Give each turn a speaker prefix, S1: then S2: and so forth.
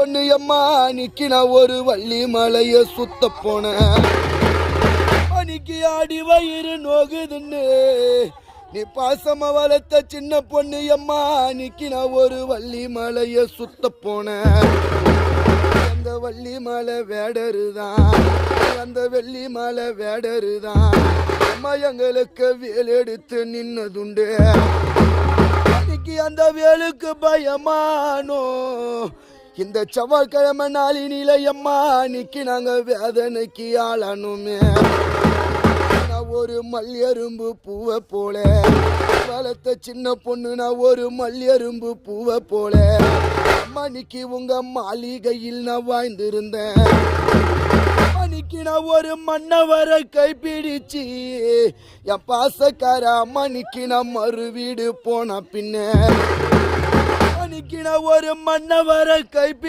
S1: பொண்ணு அம்மா அன்னைக்கு நான் ஒரு வள்ளி மலைய சுத்த போனேன் அன்னைக்கு ஆடி வயிறு நோகுதுன்னு. நீ பாசம வளர்த்த சின்ன பொண்ணு அம்மா அன்னைக்கு நான் ஒரு வள்ளி மலைய சுத்த போனேன் அந்த வள்ளி மலை வேடருதான் அந்த வெள்ளி மலை வேடருதான் அம்மா எங்களுக்கு வேல் எடுத்து நின்னதுண்டு. அன்னைக்கு அந்த வேலுக்கு பயமானோ? இந்த செவ்வாய்க்கிழமை நாளினில அம்மா அன்னைக்கு நாங்க வேதனைக்கு ஆளானுமே. நான் ஒரு மல்லியரும்பு பூவை போல. வளர்த்த சின்ன பொண்ணு நான் ஒரு மல்லியரும்பு பூவை போல. மணிக்கு உங்க மாளிகையில் நான் வாழ்ந்திருந்தேன். மணிக்கு நான் ஒரு மன்னவரை கைப்பிடிச்சு என் பாசக்கார மணிக்கு நான் மறு வீடு போன பின்ன. நிக்கின ஒரு மன்னவரை கைப்பி